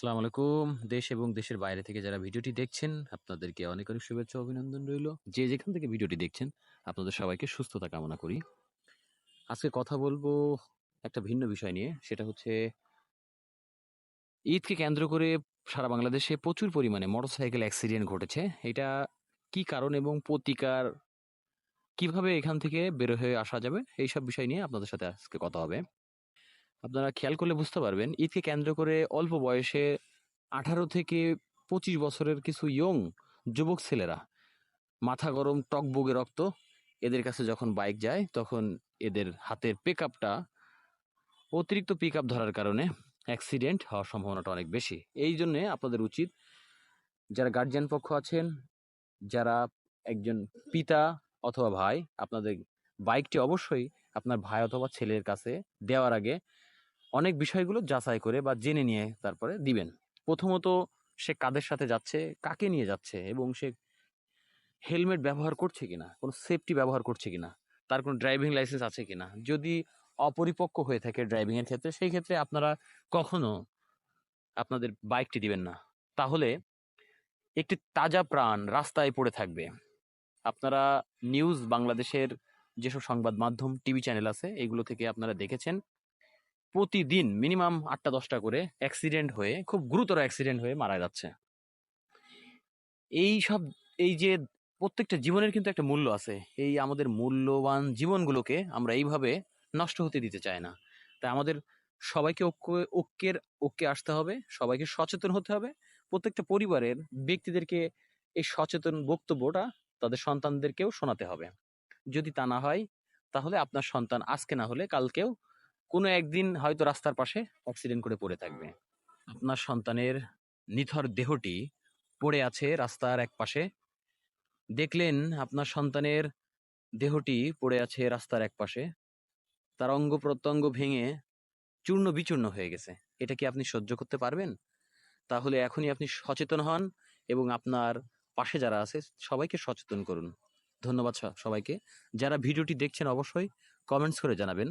আসসালামু আলাইকুম। দেশ এবং দেশের বাইরে থেকে যারা ভিডিওটি দেখছেন, আপনাদেরকে অনেক অনেক শুভেচ্ছা অভিনন্দন রইল। যে যেখান থেকে ভিডিওটি দেখছেন, আপনাদের সবাইকে সুস্থতা কামনা করি। আজকে কথা বলব একটা ভিন্ন বিষয় নিয়ে, সেটা হচ্ছে ঈদকে কেন্দ্র করে সারা বাংলাদেশে প্রচুর পরিমাণে মোটরসাইকেল অ্যাক্সিডেন্ট ঘটেছে। এটা কি কারণ এবং প্রতিকার, কীভাবে এখান থেকে বের হয়ে আসা যাবে, এইসব বিষয় নিয়ে আপনাদের সাথে আজকে কথা হবে। আপনারা খেয়াল করলে বুঝতে পারবেন, ঈদকে কেন্দ্র করে অল্প বয়সে আঠারো থেকে পঁচিশ বছরের কিছু ইয়ং যুবক ছেলেরা মাথা গরম টকবগে রক্ত, এদের কাছে যখন বাইক যায়, তখন এদের হাতের পিক আপটা অতিরিক্ত পিক আপ ধরার কারণে অ্যাক্সিডেন্ট হওয়ার সম্ভাবনাটা অনেক বেশি। এই জন্যে আপনাদের উচিত যারা গার্জিয়ান পক্ষ আছেন, যারা একজন পিতা অথবা ভাই, আপনাদের বাইকটি অবশ্যই আপনার ভাই অথবা ছেলের কাছে দেওয়ার আগে অনেক বিষয়গুলো যাচাই করে বা জেনে নিয়ে তারপরে দিবেন। প্রথমত সে কাদের সাথে যাচ্ছে, কাকে নিয়ে যাচ্ছে এবং সে হেলমেট ব্যবহার করছে কিনা, কোনো সেফটি ব্যবহার করছে কিনা, তার কোনো ড্রাইভিং লাইসেন্স আছে কিনা। যদি অপরিপক্ক হয়ে থাকে ড্রাইভিংয়ের ক্ষেত্রে, সেই ক্ষেত্রে আপনারা কখনো আপনাদের বাইকটি দিবেন না। তাহলে একটি তাজা প্রাণ রাস্তায় পড়ে থাকবে। আপনারা নিউজ বাংলাদেশের যেসব সংবাদ মাধ্যম, টিভি চ্যানেল আছে, এগুলো থেকে আপনারা দেখেছেন। প্রতিদিন মিনিমাম আটটা, দশটা করে অ্যাক্সিডেন্ট হয়ে, খুব গুরুতর অ্যাক্সিডেন্ট হয়ে মারা যাচ্ছে। এই সব, এই যে প্রত্যেকটা জীবনের কিন্তু একটা মূল্য আছে। এই আমাদের মূল্যবান জীবনগুলোকে আমরা এইভাবে নষ্ট হতে দিতে চাই না। তাই আমাদের সবাইকে ঐক্য, ঐক্যের, ঐক্যে আসতে হবে, সবাইকে সচেতন হতে হবে। প্রত্যেকটা পরিবারের ব্যক্তিদেরকে এই সচেতন বক্তব্যটা তাদের সন্তানদেরকেও শোনাতে হবে। যদি তা না হয়, তাহলে আপনার সন্তান আজকে না হলে কালকেও কোনো একদিন হয়তো রাস্তার পাশে অ্যাক্সিডেন্ট করে পড়ে থাকবে। আপনার সন্তানের নিথর দেহটি পড়ে আছে রাস্তার এক পাশে। দেখলেন আপনার সন্তানের দেহটি পড়ে আছে রাস্তার এক পাশে। তার অঙ্গ প্রত্যঙ্গ ভেঙে চূর্ণ বিচূর্ণ হয়ে গেছে। এটা কি আপনি সহ্য করতে পারবেন? তাহলে এখনই আপনি সচেতন হন এবং আপনার পাশে যারা আছে সবাইকে সচেতন করুন। ধন্যবাদ সবাইকে। যারা ভিডিওটি দেখছেন অবশ্যই কমেন্টস করে জানাবেন।